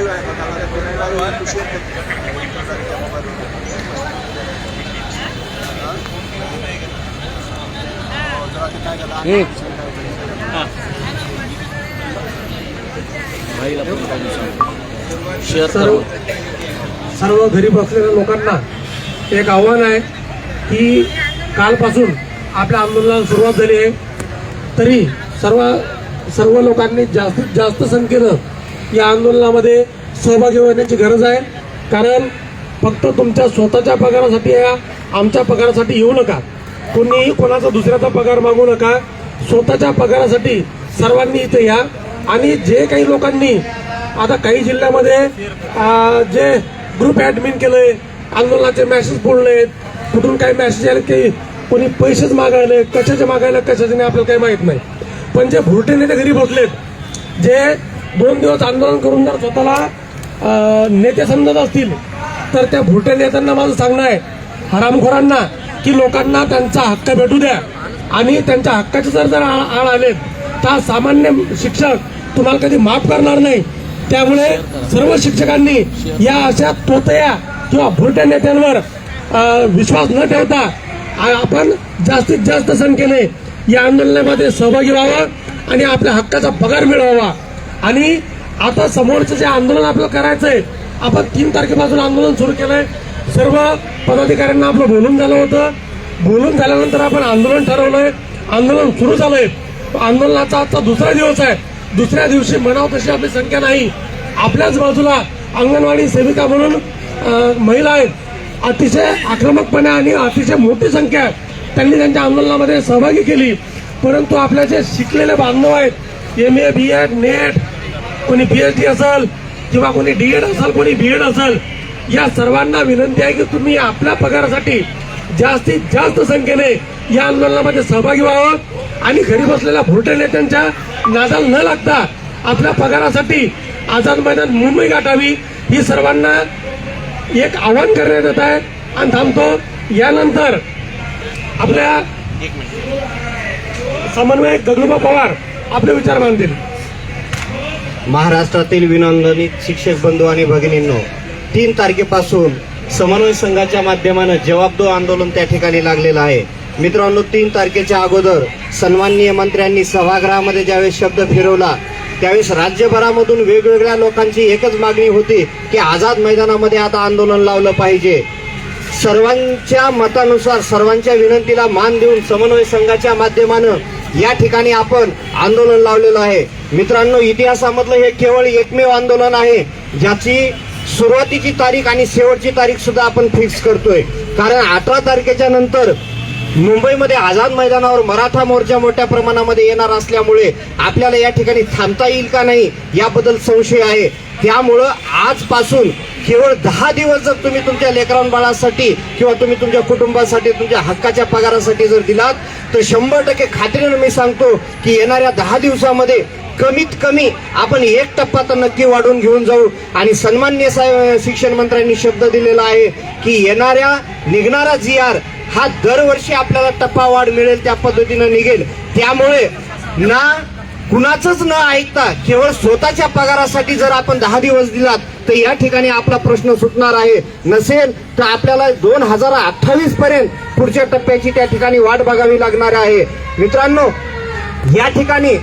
Live आहे बघा मला ते लाईव्ह शेअर करते हो, जरा ते काय सर्व सर्व घरी बसलेल्या लोकांना एक आव्हान आहे की कालपासून आपल्या आंदोलनाला सुरुवात झाली आहे. तरी सर्व सर्व लोकांनी जास्तीत जास्त संख्येनं या आंदोलनामध्ये सहभागी होण्याची गरज आहे. कारण फक्त तुमच्या स्वतःच्या पगारासाठी या आमच्या पगारासाठी येऊ नका. कोणीही कोणाचा दुसऱ्याचा पगार मागू नका. स्वतःच्या पगारासाठी सर्वांनी इथे या. आणि जे काही लोकांनी आता काही जिल्ह्यामध्ये जे ग्रुप ॲडमिन केलंय आंदोलनाचे मॅसेज फोडले कुठून काही मॅसेज आले की कोणी पैसेच मागायले कशाचे मागायला कशाचे नाही आपल्याला काही माहीत नाही. पण जे भुरटे नेते घरी बसलेत जे दोन दिवस आंदोलन करून जर स्वतःला नेते समजत असतील तर त्या भुटे नेत्यांना माझं सांगणं आहे हरामखोरांना की लोकांना त्यांचा हक्क भेटू द्या. आणि त्यांच्या हक्काचे जर जर आळ आळ आलेत तर सामान्य शिक्षक तुम्हाला कधी माफ करणार नाही. त्यामुळे सर्व शिक्षकांनी या अशा तोतया किंवा भुरट्या नेत्यांवर विश्वास न ठेवता आपण जास्तीत जास्त संख्येने या आंदोलनामध्ये सहभागी व्हावा आणि आपल्या हक्काचा पगार मिळवावा. आणि आता समोरचं जे आंदोलन आपल्याला करायचंय आपण तीन तारखेपासून आंदोलन सुरू केलंय. सर्व पदाधिकाऱ्यांना आपलं बोलून झालं होतं. बोलून झाल्यानंतर आपण आंदोलन ठरवलंय. आंदोलन सुरू झालंय. आंदोलनाचा आजचा दुसरा दिवस आहे. दुसऱ्या दिवशी म्हणाव तशी आपली संख्या नाही. आपल्याच बाजूला अंगणवाडी सेविका म्हणून महिला आहेत. अतिशय आक्रमकपणे आणि अतिशय मोठी संख्या आहे. त्यांनी त्यांच्या आंदोलनामध्ये सहभागी केली. परंतु आपल्या जे शिकलेले बांधव आहेत M A B Ed NET कोणी पी एच डी असेल किंवा कोणी डी एड असेल कोणी बी एड असेल या सर्वांना विनंती आहे की तुम्ही आपल्या पगारासाठी जास्तीत जास्त संख्येने या आंदोलनामध्ये सहभागी व्हावं आणि घरी बसलेल्या भोटे नेत्यांच्या नादाल न लागता आपल्या पगारासाठी आझाद मैदान मुंबई गाठावी ही सर्वांना एक आव्हान करण्यात येत आहे. आणि थांबतो. यानंतर आपल्या समन्वयक गगनबा पवार आपले विचार मांडतील. महाराष्ट्रातील विनोंदनित शिक्षक बंधू आणि भगिनींनो तीन तारखेपासून समन्वय संघाच्या माध्यमानं जवाबदो आंदोलन त्या ठिकाणी लागलेलं आहे. मित्रांनो तीन तारखेच्या अगोदर सन्माननीय मंत्र्यांनी सभागृहामध्ये ज्यावेळेस शब्द फिरवला त्यावेळेस राज्यभरामधून वेगवेगळ्या लोकांची एकच मागणी होती की आझाद मैदानामध्ये आता आंदोलन लावलं पाहिजे. सर्वांच्या मतानुसार सर्वांच्या विनंतीला मान देऊन समन्वय संघाच्या माध्यमानं या ठिकाणी आपण आंदोलन लावलेलं आहे. मित्रांनो इतिहासामधलं हे केवळ एकमेव आंदोलन आहे ज्याची सुरुवातीची तारीख आणि शेवटची तारीख सुद्धा आपण फिक्स करतोय. कारण अठरा तारखेच्या नंतर मुंबईमध्ये आझाद मैदानावर मराठा मोर्चा मोठ्या प्रमाणामध्ये येणार असल्यामुळे आपल्याला या ठिकाणी थांबता येईल का नाही याबद्दल संशय आहे. त्यामुळं आजपासून केवळ दहा दिवस जर तुम्ही तुमच्या लेकरां बाळासाठी किंवा तुम्ही तुमच्या कुटुंबासाठी तुमच्या हक्काच्या पगारासाठी जर दिलात तर शंभर टक्के खात्रीनं मी सांगतो की येणाऱ्या दहा दिवसामध्ये कमीत कमी आपण एक टप्पा तर नक्की वाढवून घेऊन जाऊ. आणि सन्मान्य साहेब शिक्षण मंत्र्यांनी शब्द दिलेला आहे की येणाऱ्या निघणारा जी आर हा दरवर्षी आपल्याला टप्पा वाढ मिळेल त्या पद्धतीनं निघेल. त्यामुळे ना कुणाचंच न ऐकता केवळ स्वतःच्या पगारासाठी जर आपण दहा दिवस दिलात तर या ठिकाणी आपला प्रश्न सुटणार आहे. नसेल तर आपल्याला दोन हजार अठ्ठावीस पर्यंत पुढच्या टप्प्याची त्या ठिकाणी वाट बघावी लागणार आहे. मित्रांनो या ठिकाणी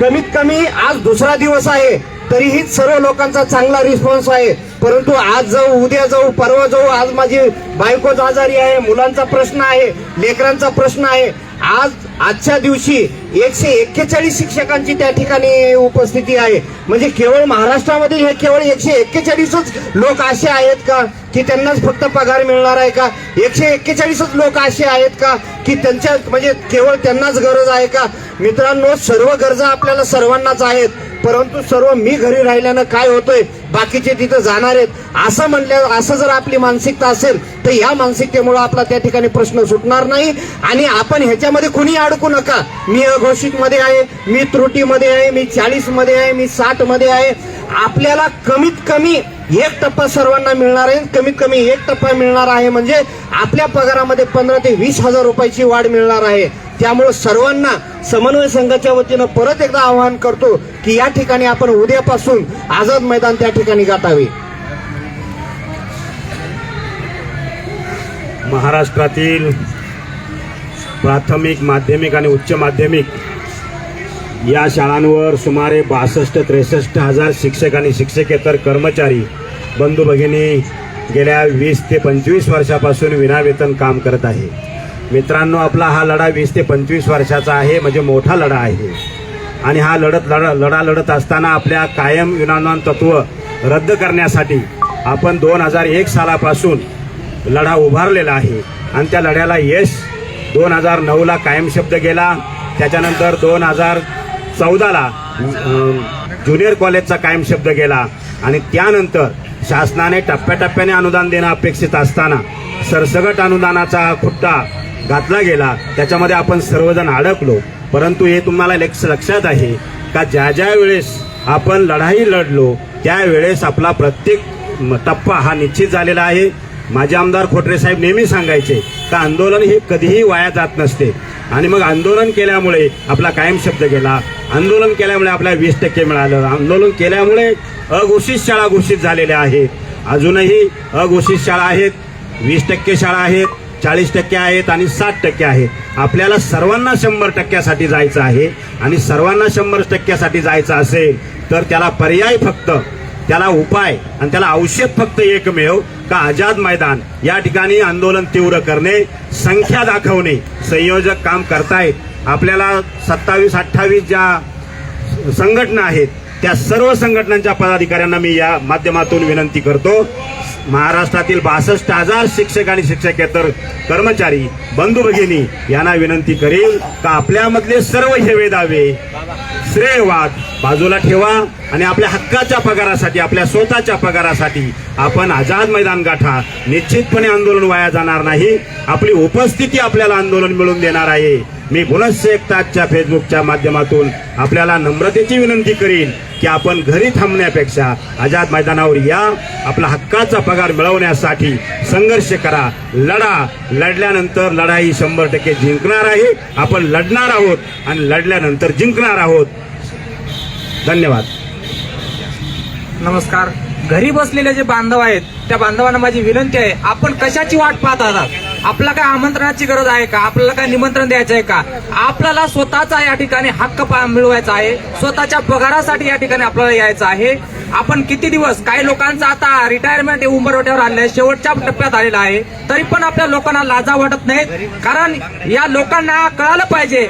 कमीत कमी आज दुसरा दिवस आहे तरीही सर्व लोकांचा चांगला रिस्पॉन्स आहे. परंतु आज जाऊ उद्या जाऊ परवा जाऊ आज माझी बायकोच आजारी आहे मुलांचा प्रश्न आहे लेकरांचा प्रश्न आहे. आज आजच्या दिवशी एकशे एक्केचाळीस शिक्षकांची त्या ठिकाणी उपस्थिती आहे. म्हणजे केवळ महाराष्ट्रामध्ये हे केवळ एकशे एक्केचाळीसच लोक असे आहेत का? की त्यांनाच फक्त पगार मिळणार आहे का? एकशे एक्केचाळीसच लोक असे आहेत का? की त्यांच्या म्हणजे केवळ त्यांनाच गरज आहे का? मित्रांनो सर्व गरजा आपल्याला सर्वांनाच आहेत परंतु सर्व मी घरी राहिल्यानं काय होतोय? बाकीचे तिथं जाणार आहेत. असं म्हणल्या असं जर आपली मानसिकता असेल तर या मानसिकतेमुळे आपला त्या ठिकाणी प्रश्न सुटणार नाही. आणि आपण ह्याच्यामध्ये कुणी अडकू नका. मी अघोषितमध्ये आहे मी त्रुटीमध्ये आहे मी चाळीसमध्ये आहे मी साठमध्ये आहे. आपल्याला कमीत कमी एक टप्पा सर्वांना मिळणार आहे. कमीत कमी एक टप्पा मिळणार आहे म्हणजे आपल्या पगारामध्ये पंधरा ते वीस हजार रुपयाची वाढ मिळणार आहे. त्यामुळे सर्वांना समन्वय संघाच्या वतीनं परत एकदा आवाहन करतो की या ठिकाणी आपण उद्यापासून आझाद मैदान त्या ठिकाणी गाठावे. महाराष्ट्रातील प्राथमिक माध्यमिक आणि उच्च माध्यमिक या शाळांवर सुमारे बासष्ट त्रेसष्ट हजार शिक्षक आणि शिक्षकेतर कर्मचारी बंधू भगिनी गेल्या वीस ते पंचवीस वर्षापासून विनावेतन काम करत आहे. मित्रांनो आपला हा लढा वीस ते पंचवीस वर्षाचा आहे म्हणजे मोठा लढा आहे. आणि हा लढत लढा लढा लढत असताना आपल्या कायम विनामान तत्व रद्द करण्यासाठी आपण दोन हजार एक सालापासून लढा उभारलेला आहे. आणि त्या लढ्याला यश दोन हजार नऊला कायम शब्द गेला. त्याच्यानंतर दोन हजार चौदाला ज्युनियर कॉलेजचा कायम शब्द गेला. आणि त्यानंतर शासनाने टप्प्याटप्प्याने अनुदान देणं अपेक्षित असताना सरसगट अनुदानाचा खुट्टा घातला गेला. त्याच्यामध्ये आपण सर्वजण अडकलो. परंतु हे तुम्हाला लक्ष लक्षात आहे का? ज्या ज्या वेळेस आपण लढाई लढलो त्यावेळेस आपला प्रत्येक टप्पा हा निश्चित झालेला आहे. माझे आमदार खोटरे साहेब नेहमी सांगायचे का आंदोलन हे कधीही वाया जात नसते. आणि मग आंदोलन केल्यामुळे आपला कायम शब्द गेला. आंदोलन केल्यामुळे आपल्याला वीस टक्के मिळालं. आंदोलन केल्यामुळे अघोषित शाळा घोषित झालेल्या आहेत. अजूनही अघोषित शाळा आहेत वीस टक्के शाळा आहेत चाळीस टक्के आहेत आणि साठ टक्के आहेत. आपल्याला सर्वांना शंभर टक्क्यासाठी जायचं आहे आणि सर्वांना शंभर टक्क्यासाठी जायचं असेल तर त्याला पर्याय फक्त त्याला उपाय आणि त्याला औषध फक्त एकमेव का आझाद मैदान. या ठिकाणी आंदोलन तीव्र करणे संख्या दाखवणे संयोजक काम करतायत. आपल्याला सत्तावीस अठ्ठावीस ज्या संघटना आहेत त्या सर्व संघटनांच्या पदाधिकाऱ्यांना मी या माध्यमातून विनंती करतो. महाराष्ट्रातील बासष्ट हजार शिक्षक आणि शिक्षकेतर कर्मचारी बंधू भगिनी यांना विनंती करील का आपल्यामधले सर्व हेवे दावे श्रेयवाद बाजूला ठेवा आणि आपल्या हक्काच्या पगारासाठी आपल्या स्वतःच्या पगारासाठी आपण आझाद मैदान गाठा. निश्चितपणे आंदोलन वाया जाणार नाही. आपली उपस्थिती आपल्याला आंदोलन मिळून देणार आहे. मी गुणस्य एकताजच्या फेसबुकच्या माध्यमातून आपल्याला नम्रतेची विनंती करीन की आपण घरी थांबण्यापेक्षा आझाद मैदानावर या. आपला हक्काचा पगार मिळवण्यासाठी संघर्ष करा. लढा लढल्यानंतर लढाई शंभर टक्के जिंकणार आहे. आपण लढणार आहोत आणि लढल्यानंतर जिंकणार आहोत. धन्यवाद. नमस्कार. घरी बसलेले जे बांधव आहेत त्या बांधवांना माझी विनंती आहे आपण कशाची वाट पाहत आहात? आपल्या काय आमंत्रणाची गरज आहे का? आपल्याला काय निमंत्रण द्यायचं आहे का? आपल्याला स्वतःचा या ठिकाणी हक्क पा- मिळवायचा आहे स्वतःच्या पगारासाठी या ठिकाणी आपल्याला यायचं आहे. आपण किती दिवस काही लोकांचं आता रिटायरमेंट उंबरवट्यावर आले आहे शेवटच्या टप्प्यात आलेला आहे. तरी पण आपल्या लोकांना लाजा वाटत नाही कारण या लोकांना कळालं पाहिजे.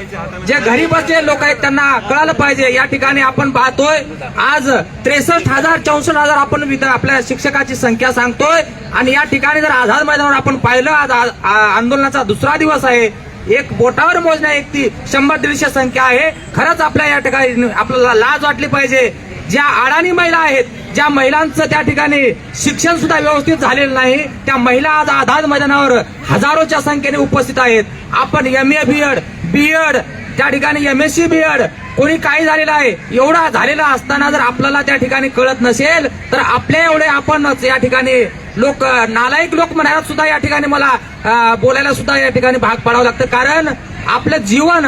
जे घरी बसलेले लोक आहेत त्यांना कळालं पाहिजे. या ठिकाणी आपण पाहतोय आज त्रेसष्ट हजार चौसष्ट हजार आपण आपल्या शिक्षकाची संख्या सांगतोय. आणि या ठिकाणी जर आझाद मैदानावर आपण पाहिलं आज आंदोलनाचा दुसरा दिवस आहे. एक बोटावर मोजण्या एक ती शंभर दीडशे संख्या आहे. खरंच आपल्या या ठिकाणी आपल्याला लाज वाटली पाहिजे. ज्या अडाणी महिला आहेत ज्या महिलांचं त्या ठिकाणी शिक्षण सुद्धा व्यवस्थित झालेलं नाही त्या महिला आज आझाद मैदानावर हजारोच्या संख्येने उपस्थित आहेत. आपण एम ए बीएड बीएड त्या ठिकाणी एम एस सी बीएड कोणी काही झालेलं आहे एवढा झालेला असताना जर आपल्याला त्या ठिकाणी कळत नसेल तर आपल्या एवढे आपणच या ठिकाणी लोक नालायक लोक म्हणायला सुद्धा या ठिकाणी मला बोलायला सुद्धा या ठिकाणी भाग पाडावं लागतं. कारण आपलं जीवन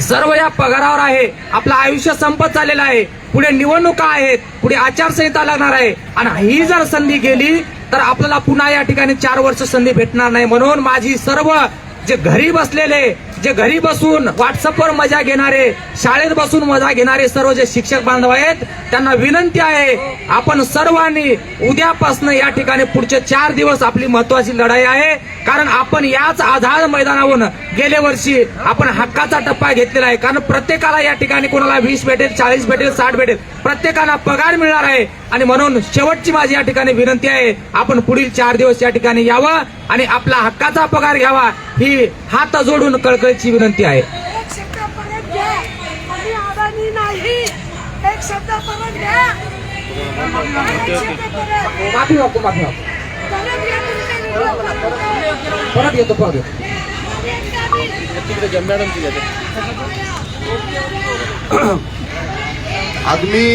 सर्व या पगारावर आहे. आपलं आयुष्य संपत चाललेलं आहे. पुढे निवडणुका आहेत. पुढे आचारसंहिता लागणार आहे. आणि ही जर संधी गेली तर आपल्याला पुन्हा या ठिकाणी चार वर्ष संधी भेटणार नाही. म्हणून माझी सर्व जे घरी बसलेले जे घरी बसून व्हॉट्सअपवर मजा घेणारे शाळेत बसून मजा घेणारे सर्व जे शिक्षक बांधव आहेत त्यांना विनंती आहे आपण सर्वांनी उद्यापासून या ठिकाणी पुढचे चार दिवस आपली महत्वाची लढाई आहे. कारण आपण याच आझाद मैदानावरून गेल्या वर्षी आपण हक्काचा टप्पा घेतलेला आहे. कारण प्रत्येकाला या ठिकाणी कोणाला वीस भेटेल चाळीस भेटेल साठ भेटेल प्रत्येकाला पगार मिळणार आहे. आणि म्हणून शेवटची माझी या ठिकाणी विनंती आहे आपण पुढील चार दिवस या ठिकाणी यावं आणि आपला हक्काचा पगार घ्यावा ही हात जोडून कळकळीची विनंती आहे. एक शब्द परत घ्या. आम्ही अडाणी नाही. एक शब्द परत घ्या. एक शब्द परत माफी मागतो. माफी मागतो परत. परत येतो परत येतो आदमी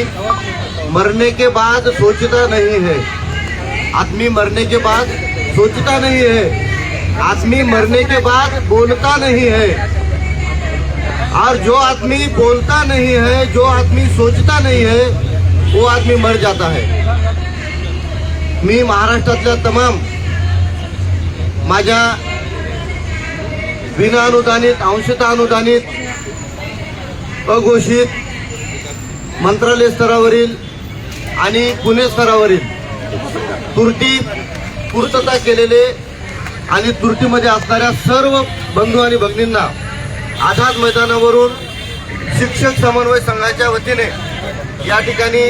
मरने के बाद सोचता नहीं है। आदमी मरने के बाद सोचता नहीं है। आदमी मरने के बाद बोलता नहीं है। और जो आदमी बोलता नहीं है, जो आदमी सोचता नहीं है, वो आदमी मर जाता है। मी महाराष्ट्रातल्या तमाम माझ्या विना अनुदानित अनुदानित अघोषित मंत्रालय स्तरावरील आणि पुणे स्तरावरील तुर्ती पूर्तता केलेले आणि तुर्तीमध्ये असणाऱ्या सर्व बंधू आणि भगिनींना आझाद मैदानावरून शिक्षक समन्वय संघाच्या वतीने या ठिकाणी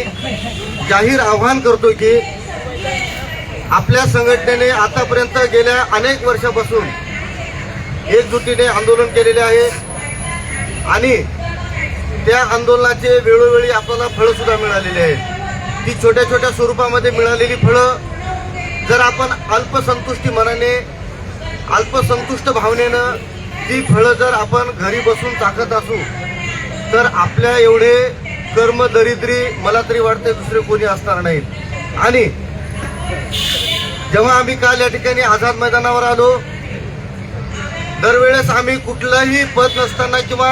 जाहीर आव्हान करतो की आपल्या संघटनेने आतापर्यंत गेल्या अनेक वर्षापासून एकजुटीने आंदोलन केलेले आहे. आणि त्या आंदोलनाचे वेळोवेळी आपल्याला फळं सुद्धा मिळालेली आहेत. ती छोट्या छोट्या स्वरूपामध्ये मिळालेली फळं जर आपण अल्पसंतुष्टी मनाने अल्पसंतुष्ट भावनेनं ती फळं जर आपण घरी बसून टाकत असू तर आपल्या एवढे कर्म दरिद्री मला तरी वाटते दुसरे कोणी असणार नाहीत. आणि जेव्हा आम्ही काल या ठिकाणी आझाद मैदानावर आलो दरवेळेस आम्ही कुठलाही पद नसताना किंवा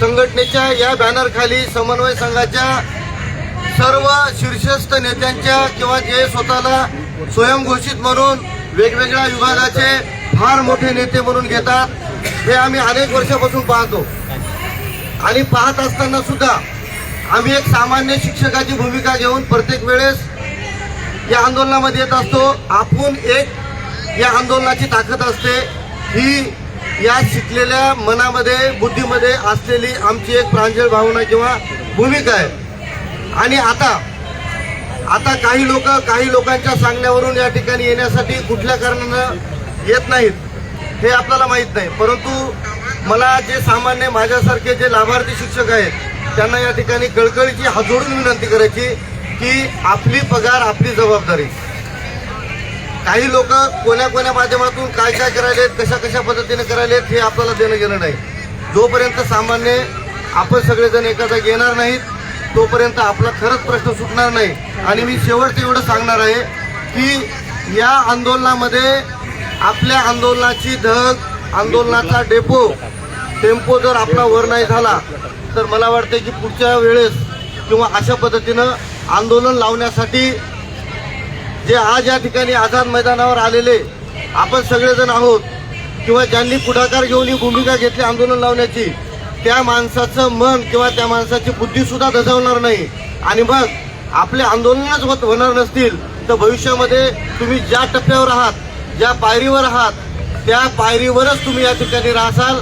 संघटनेच्या या बॅनर खाली समन्वय संघाच्या सर्व शीर्षस्थ नेत्यांच्या किंवा जे स्वतःला स्वयंघोषित म्हणून वेगवेगळ्या विभागाचे फार मोठे नेते म्हणून घेतात हे आम्ही अनेक वर्षापासून पाहतो. आणि पाहत असताना सुद्धा आम्ही एक सामान्य शिक्षकाची भूमिका घेऊन प्रत्येक वेळेस या आंदोलनामध्ये येत असतो. आपण एक या आंदोलनाची ताकद असते. ही या शिकलेल्या मनामध्ये बुद्धीमध्ये असलेली आमची एक प्रांजळ भावना किंवा भूमिका आहे. आणि आता आता काही लोक काही लोकांच्या सांगण्यावरून या ठिकाणी येण्यासाठी कुठल्या कारणानं येत नाहीत हे आपल्याला माहीत नाही. परंतु मला जे सामान्य माझ्यासारखे जे लाभार्थी शिक्षक आहेत त्यांना या ठिकाणी कळकळीची हाजोडून विनंती करायची. की आपली पगार आपली जबाबदारी. काही लोक कोण्या कोण्या माध्यमातून काय काय करायलेत कशा कशा पद्धतीने करायलेत हे आपल्याला देणं घेणं नाही. जोपर्यंत सामान्य आपण सगळेजण एखादा घेणार येणार नाहीत तोपर्यंत आपला खरंच प्रश्न सुटणार नाही. आणि मी शेवटचं एवढं सांगणार आहे की या आंदोलनामध्ये आपल्या आंदोलनाची धग आंदोलनाचा डेपो टेम्पो जर आपला वर नाही झाला तर मला वाटतं की पुढच्या वेळेस किंवा अशा पद्धतीनं आंदोलन लावण्यासाठी जे आज या ठिकाणी आझाद मैदानावर आलेले आपण सगळेजण आहोत किंवा ज्यांनी पुढाकार घेऊन ही भूमिका घेतली आंदोलन लावण्याची त्या माणसाचं मन किंवा त्या माणसाची बुद्धीसुद्धा दजावणार नाही. आणि मग आपले आंदोलनच होत होणार नसतील तर भविष्यामध्ये तुम्ही ज्या टप्प्यावर आहात ज्या पायरीवर आहात त्या पायरीवरच तुम्ही या ठिकाणी राहसाल.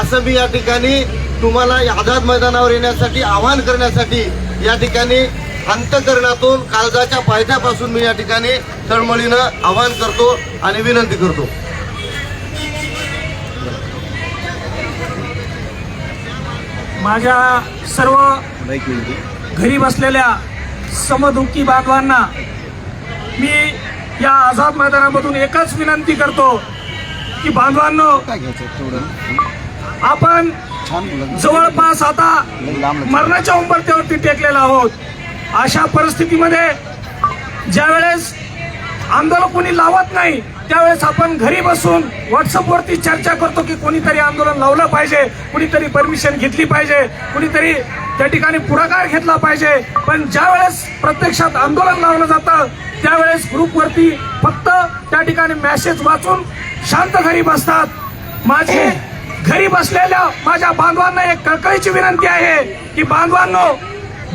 असं मी या ठिकाणी तुम्हाला आझाद मैदानावर येण्यासाठी आवाहन करण्यासाठी या ठिकाणी अंतकरणातून काळजाच्या पायथ्यापासून मी या ठिकाणी तळमळीनं आवाहन करतो आणि विनंती करतो. माझ्या सर्व घरी बसलेल्या समदुःखी बांधवांना मी या आझाद मैदानामधून एकच विनंती करतो की बांधवांनो आपण जवळपास आता मरणाच्या उंबरत्यावरती टेकलेला आहोत. अशा परिस्थितीमध्ये ज्यावेळेस आंदोलन कोणी लावत नाही त्यावेळेस आपण घरी बसून व्हॉट्सअपवरती चर्चा करतो की कोणीतरी आंदोलन लावलं पाहिजे कुणीतरी परमिशन घेतली पाहिजे कुणीतरी त्या ठिकाणी पुढाकार घेतला पाहिजे. पण ज्यावेळेस प्रत्यक्षात आंदोलन लावलं जातं त्यावेळेस ग्रुपवरती फक्त त्या ठिकाणी मॅसेज वाचून शांत घरी बसतात. माझे घरी बसलेल्या माझ्या बांधवांना एक कळकळीची विनंती आहे की बांधवांनो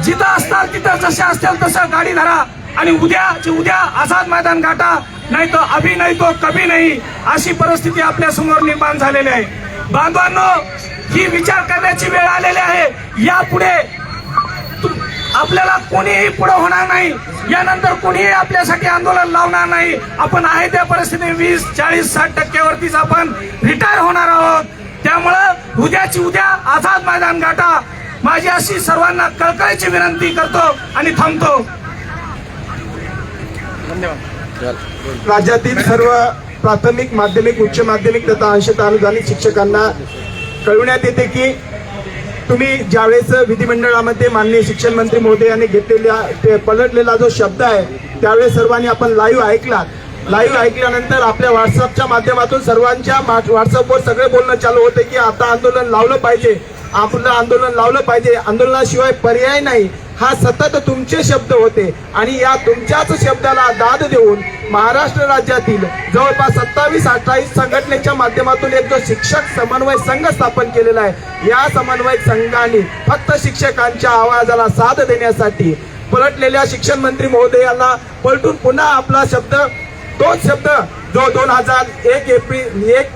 जिथं असताल तिथं जसे असतील तसं गाडी धरा. आणि उद्याची उद्या आझाद मैदान गाठा. नाही तर अभि नाही तो कभी नाही. अशी परिस्थिती आपल्यासमोर निर्माण झालेली आहे. बांधवांनो ही विचार करण्याची वेळ आलेली आहे. यापुढे तु- आपल्याला कोणीही पुढे होणार नाही. यानंतर कोणीही आपल्यासाठी आंदोलन लावणार नाही. आपण आहे त्या परिस्थितीत वीस चाळीस साठ टक्क्यावरतीच आपण रिटायर होणार आहोत. त्यामुळं उद्याची उद्या आझाद मैदान गाठा. माझी अशी सर्वांना कळकळीची विनंती करतो आणि थांबतो. राज्यातील सर्व प्राथमिक माध्यमिक उच्च माध्यमिक तथा अंशत अनुदानित शिक्षकांना कळविण्यात येते की तुम्ही ज्यावेळेस विधिमंडळामध्ये माननीय शिक्षण मंत्री महोदय यांनी घेतलेल्या ते पलटलेला जो शब्द आहे त्यावेळेस सर्वांनी आपण लाईव्ह ऐकला. लाईव्ह ऐकल्यानंतर आपल्या व्हॉट्सअपच्या माध्यमातून सर्वांच्या मा- व्हॉट्सअपवर सगळे बोलणं चालू होते की आता आंदोलन लावलं पाहिजे. आपलं आंदोलन लावलं पाहिजे. आंदोलनाशिवाय पर्याय नाही. हा सतत तुमचे शब्द होते. आणि या तुमच्याच शब्दाला दाद देऊन महाराष्ट्र राज्यातील जवळपास सत्तावीस अठ्ठावीस संघटनेच्या माध्यमातून एक जो शिक्षक समन्वय संघ स्थापन केलेला आहे या समन्वय संघाने फक्त शिक्षकांच्या आवाजाला साथ देण्यासाठी पलटलेल्या शिक्षण मंत्री महोदयांना पलटून पुन्हा आपला शब्द तोच शब्द जो दोन हजार एक एप्रिल एक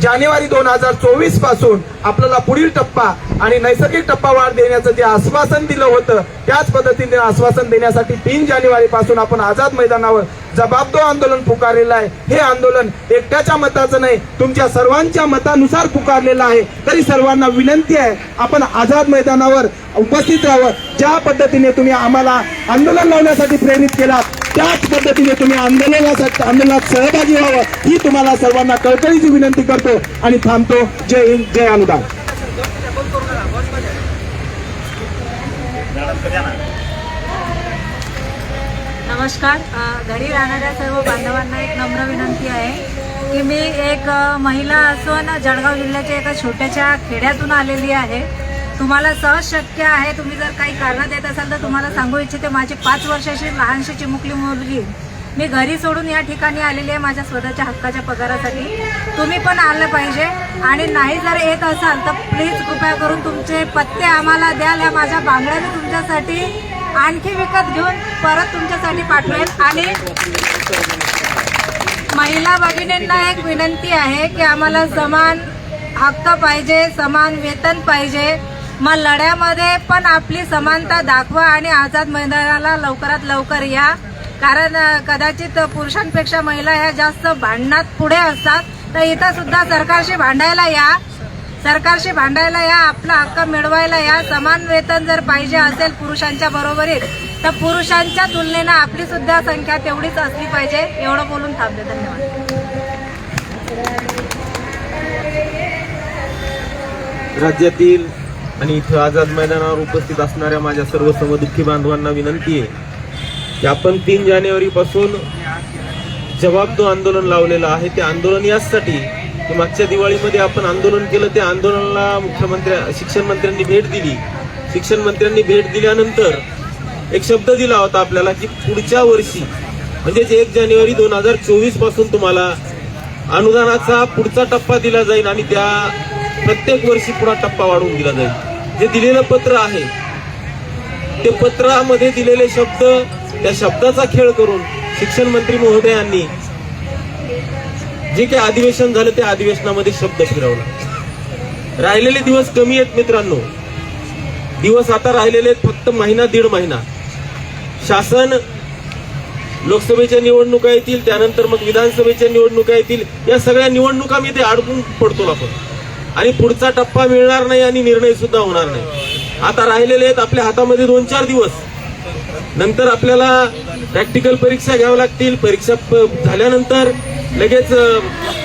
जानेवारी दोन हजार चोवीसपासून आपल्याला पुढील टप्पा आणि नैसर्गिक टप्पा वाढ देण्याचं जे आश्वासन दिलं होतं त्याच पद्धतीने आश्वासन देण्यासाठी तीन जानेवारी पासून आपण आझाद मैदानावर जबाबदो आंदोलन पुकारलेलं आहे. हे आंदोलन एकट्याच्या मताचं नाही तुमच्या सर्वांच्या मतानुसार पुकारलेलं आहे. तरी सर्वांना विनंती आहे आपण आझाद मैदानावर उपस्थित राहावं. ज्या पद्धतीने तुम्ही आम्हाला आंदोलन लावण्यासाठी प्रेरित केलात त्याच पद्धतीने तुम्ही आंदोलनासाठी आंदोलनात सहभागी व्हावं ही तुम्हाला सर्वांना कळकळीची विनंती करतो आणि थांबतो. जय हिंद जय अनुदान. नमस्कार. घरी राहणाऱ्या सर्व बांधवांना एक नम्र विनंती आहे की मी एक महिला असून जळगाव जिल्ह्याच्या एका छोट्याशा खेड्यातून आलेली आहे. तुम्हाला सहज शक्य आहे तुम्ही जर काही कारणं देत असाल तर तुम्हाला सांगू इच्छिते माझी पाच वर्षाची लहानशी चिमुकली मुलगी. मी घरी सोडून या ठिकाणी आलेली आहे माझ्या स्वतःच्या हक्काच्या पगारासाठी. तुम्ही पण आलं पाहिजे. आणि नाही जर येत असाल तर प्लीज कृपया करून तुमचे पत्ते आम्हाला द्याल. ह्या माझ्या बांगड्या तुमच्यासाठी आणखी विकत घेऊन परत तुमच्यासाठी पाठवेल आणि महिला भगिनींना एक विनंती आहे की आम्हाला समान हक्क पाहिजे समान वेतन पाहिजे. मग लढ्यामध्ये पण आपली समानता दाखवा आणि आझाद मैदानाला लवकरात लवकर या. कारण कदाचित पुरुषांपेक्षा महिला ह्या जास्त भांडणात पुढे असतात. तर इथं सुद्धा सरकारशी भांडायला या. सरकारशी भांडायला या आपला हक्क मिळवायला या. समान वेतन जर पाहिजे असेल पुरुषांच्या बरोबरीत तर पुरुषांच्या तुलनेनं आपली सुद्धा संख्या तेवढीच असली पाहिजे. एवढं बोलून थांबते धन्यवाद. राज्यातील आणि इथं आझाद मैदानावर उपस्थित असणाऱ्या माझ्या सर्व समदुःखी बांधवांना विनंती आहे की आपण तीन जानेवारीपासून जबाबदो आंदोलन लावलेलं आहे. ते आंदोलन याचसाठी की मागच्या दिवाळीमध्ये आपण आंदोलन केलं त्या आंदोलनाला मुख्यमंत्र्या शिक्षण मंत्र्यांनी भेट दिली. शिक्षण मंत्र्यांनी भेट दिल्यानंतर एक शब्द दिला होता आपल्याला की पुढच्या वर्षी म्हणजेच एक जानेवारी दोन हजार चोवीसपासून तुम्हाला अनुदानाचा पुढचा टप्पा दिला जाईल आणि त्या प्रत्येक वर्षी पुढा टप्पा वाढवून दिला जाईल. जे दिलेलं पत्र आहे ते पत्रामध्ये दिलेले शब्द त्या शब्दाचा खेळ करून शिक्षण मंत्री महोदयांनी जे काही अधिवेशन झालं त्या अधिवेशनामध्ये शब्द फिरवला. राहिलेले दिवस कमी आहेत मित्रांनो. दिवस आता राहिलेले आहेत फक्त महिना दीड महिना. शासन लोकसभेच्या निवडणुका येतील त्यानंतर मग विधानसभेच्या निवडणुका येतील. या सगळ्या निवडणुका मी ते अडकून पडतो आपण आणि पुढचा टप्पा मिळणार नाही आणि निर्णय सुद्धा होणार नाही. आता राहिलेले आहेत आपल्या हातामध्ये दोन चार दिवस. नंतर आपल्याला प्रॅक्टिकल परीक्षा घ्याव्या लागतील. परीक्षा प- झाल्यानंतर लगेच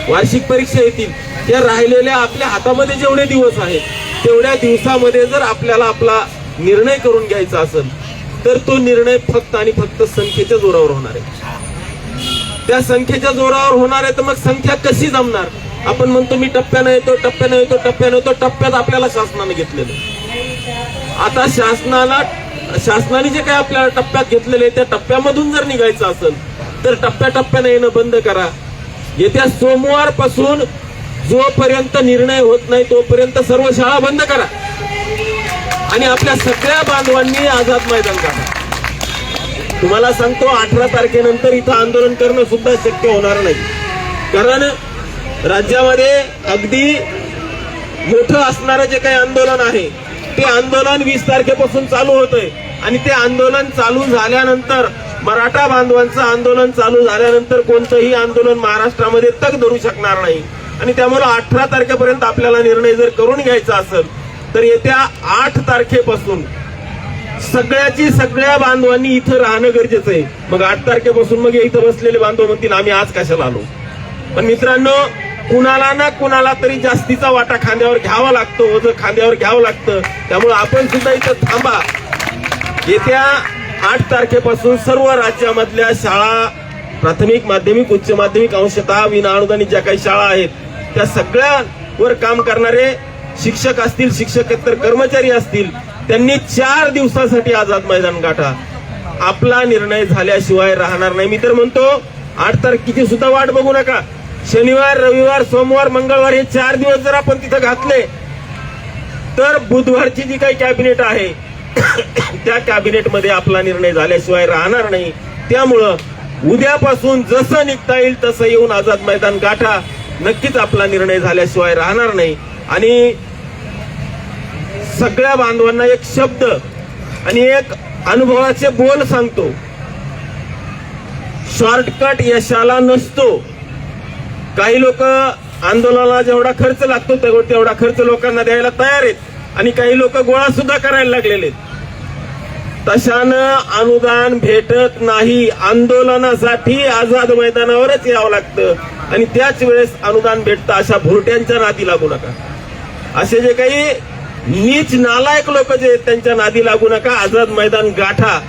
वार्षिक परीक्षा येतील. त्या राहिलेल्या आपल्या हातामध्ये जेवढे दिवस आहेत तेवढ्या दिवसामध्ये जर आपल्याला आपला निर्णय करून घ्यायचा असेल तर तो निर्णय फक्त आणि फक्त संख्येच्या जोरावर होणार आहे. त्या संख्येच्या जोरावर होणार आहे तर मग संख्या कशी जमणार? आपण म्हणतो मी टप्प्यानं येतो टप्प्यानं येतो टप्प्यानं येतो टप्प्यात आपल्याला शासनाने घेतलेलं आता शासनाला शासनाने जे काही आपल्याला टप्प्यात घेतलेले आहे, त्या टप्प्यामधून जर निघायचं असेल तर टप्प्याटप्प्यानं येणं बंद करा. येत्या सोमवारपासून जोपर्यंत निर्णय होत नाही तोपर्यंत सर्व शाळा बंद करा. आणि आपल्या सगळ्या बांधवांनी आझाद मैदान काढा. तुम्हाला सांगतो अठरा तारखेनंतर इथं आंदोलन करणं सुद्धा शक्य होणार नाही. कारण राज्यामध्ये अगदी मोठं असणारं जे काही आंदोलन आहे ते आंदोलन वीस तारखेपासून चालू होतंय. आणि ते आंदोलन चालू झाल्यानंतर मराठा बांधवांचं आंदोलन चालू झाल्यानंतर कोणतंही आंदोलन महाराष्ट्रामध्ये तग धरू शकणार नाही. आणि त्यामुळे अठरा तारखेपर्यंत आपल्याला निर्णय जर करून घ्यायचा असेल तर येत्या आठ तारखेपासून सगळ्याची सगळ्या बांधवांनी इथं राहणं गरजेचं आहे. मग आठ तारखेपासून मग इथं बसलेले बांधव म्हणतील आम्ही आज कशाला आलो? पण मित्रांनो कुणाला ना कुणाला तरी जास्तीचा वाटा खांद्यावर घ्यावा लागतो ओझं खांद्यावर घ्यावं लागतं. त्यामुळे आपण सुद्धा इथं थांबा. येत्या आठ तारखेपासून सर्व राज्यामधल्या शाळा प्राथमिक माध्यमिक उच्च माध्यमिक अंशतः विनाअनुदानित ज्या काही शाळा आहेत त्या सगळ्यावर काम करणारे शिक्षक असतील शिक्षकेतर कर्मचारी असतील त्यांनी चार दिवसासाठी आझाद मैदान गाठा. आपला निर्णय झाल्याशिवाय राहणार नाही. मी तर म्हणतो आठ तारखेची सुद्धा वाट बघू नका. शनिवार रविवार सोमवार मंगळवार हे चार दिवस जर आपण तिथं घातले तर बुधवारची जी काही कॅबिनेट आहे त्या कॅबिनेटमध्ये आपला निर्णय झाल्याशिवाय राहणार नाही. त्यामुळं उद्यापासून जसं निघता येईल तसं येऊन आझाद मैदान गाठा. नक्कीच आपला निर्णय झाल्याशिवाय राहणार नाही. आणि सगळ्या बांधवांना एक शब्द आणि एक अनुभवाचे बोल सांगतो. शॉर्टकट यशाला नसतो. काही लोक आंदोलनाला जेवढा खर्च लागतो तेवढा तेवढा खर्च लोकांना द्यायला तयार आहेत. आणि काही लोक गोळा सुद्धा करायला लागलेले आहेत. तशानं अनुदान भेटत नाही. आंदोलनासाठी आझाद मैदानावरच यावं लागतं. आणि त्याच वेळेस अनुदान भेटतं अशा भुरट्यांच्या नादी लागू नका. असे जे काही नीच नालायक लोक जे आहेत त्यांच्या नादी लागू नका. आझाद मैदान गाठा.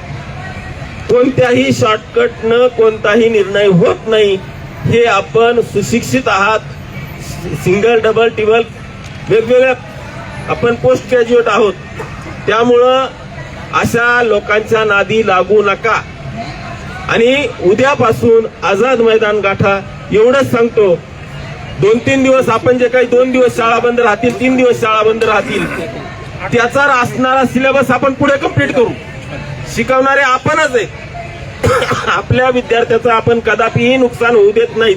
कोणत्याही शॉर्टकट न कोणताही निर्णय होत नाही. हे आपण सुशिक्षित आहात. सिंगल डबल टिबल वेगवेगळ्या आपण पोस्ट ग्रॅज्युएट आहोत. त्यामुळं अशा लोकांच्या नादी लागू नका. आणि उद्यापासून आझाद मैदान गाठा एवढंच सांगतो. दोन तीन दिवस आपण जे काही दोन दिवस शाळा बंद राहतील तीन दिवस शाळा बंद राहतील त्याचा असणारा सिलेबस आपण पुढे कंप्लीट करू. शिकवणारे आपणच आहे आपल्या विद्यार्थ्याचं आपण कदापिही नुकसान होऊ देत नाहीत.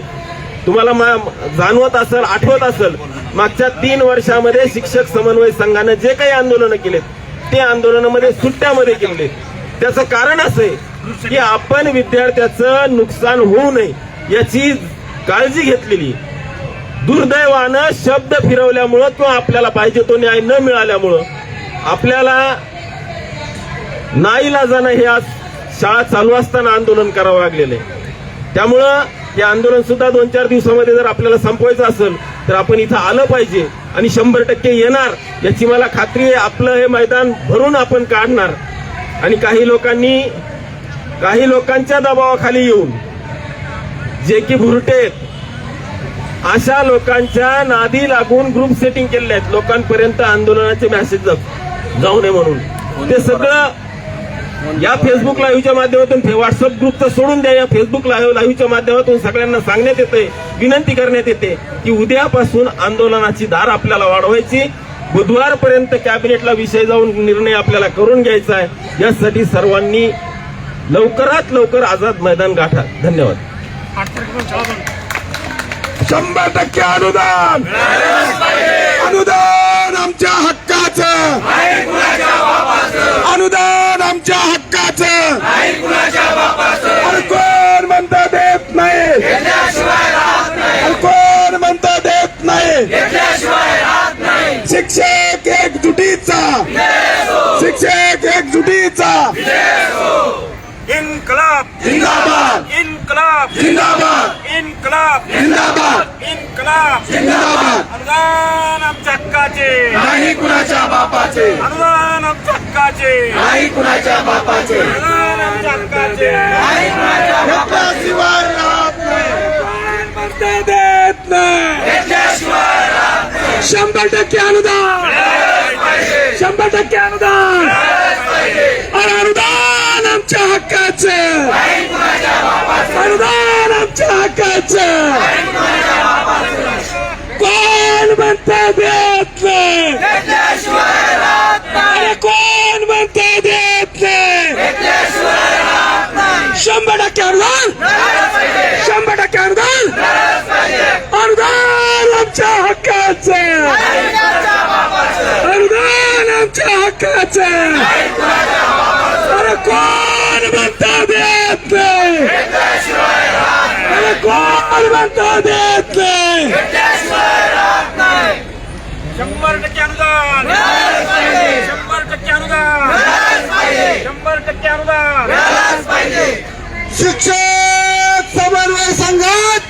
तुम्हाला मा- जाणवत असेल आठवत असेल मागच्या तीन वर्षामध्ये शिक्षक समन्वय संघानं जे काही आंदोलनं केलेत ते आंदोलनामध्ये सुट्ट्यामध्ये केले त्याचं कारण असं आहे की आपण विद्यार्थ्याचं नुकसान होऊ नये याची काळजी घेतलेली दुर्दैवानं शब्द फिरवल्यामुळं किंवा आपल्याला पाहिजे तो न्याय न मिळाल्यामुळं आपल्याला नाईला जाणं हे आज शाळा चालू असताना आंदोलन करावं लागलेलं आहे. त्यामुळं हे आंदोलन सुद्धा दोन चार दिवसामध्ये जर आपल्याला संपवायचं असेल तर आपण इथं आलं पाहिजे आणि शंभर टक्के येणार. याची मला खात्री आहे आपलं हे मैदान भरून आपण काढणार. आणि काही लोकांनी काही लोकांच्या दबावाखाली येऊन जे की भुरटे अशा लोकांच्या नादी लागून ग्रुप सेटिंग केलेले आहेत. लोकांपर्यंत आंदोलनाचे मेसेज जाऊ नये म्हणून. ते सगळं या फेसबुक लाईव्हच्या माध्यमातून व्हॉट्सअप ग्रुपचं सोडून द्या. या फेसबुक लाईव्हच्या माध्यमातून सगळ्यांना सांगण्यात येते विनंती करण्यात येते की उद्यापासून आंदोलनाची धार आपल्याला वाढवायची. बुधवारपर्यंत कॅबिनेटला विषय जाऊन निर्णय आपल्याला करून घ्यायचा आहे. यासाठी सर्वांनी लवकरात लवकर आझाद मैदान गाठा. धन्यवाद. शंभर टक्के अनुदान. अनुदान आमच्या हक्काचं अनुदान आमच्या हक्काचं. अरे कोण म्हणतं देत नाही? अरे कोण म्हणतं देत नाही? शिक्षक एकजुटीचा. शिक्षक एकजुटीचा. इन्कलाब. जिंदाबाद. इन्कलाब. जिंदाबाद. इन्कलाब. जिंदाबाद. इन्कलाब. जिंदाबाद. अनुदान आमच्या हक्काचे. नाही कुणाच्या बापाचे. अनुदान आमच्या हक्काचे नाही कुणाच्या बापाचे. अनुदान आमच्या हक्काचे घेतल्याशिवाय राहत नाही म्हणते देत नाही. शंभर टक्के अनुदान. शंभर टक्के अनुदान. अरे अनुदान आमच्या हक्काचं. अनुदान आमच्या हक्काचं. कोण म्हणते देत नाही? अरे कोण म्हणते देत नाही? शंभर टक्के अनुदान? शंभर टक्के अनुदान? अनुदान आमच्या हक्काचं. अनुदान आमच्या हक्काचं. अरे कोण म्हणता देत नाही? अरे कोण म्हणता देत नाही शंभर टक्के अनुदान शंभर टक्के अनुदान शंभर टक्के अनुदान शिक्षक समन्वय संघात